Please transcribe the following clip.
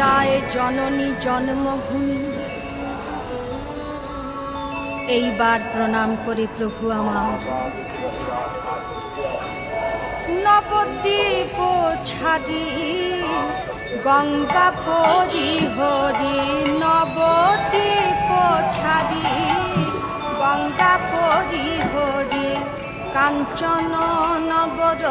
যায় জননী জন্মভূমি। এইবার প্রণাম করে প্রভু আমার। নবদ্বীপ ছাড়ি গঙ্গা পরি হরি, নবদ্বীপ ছাদি, গঙ্গা পরি হরি, কাঞ্চন নবর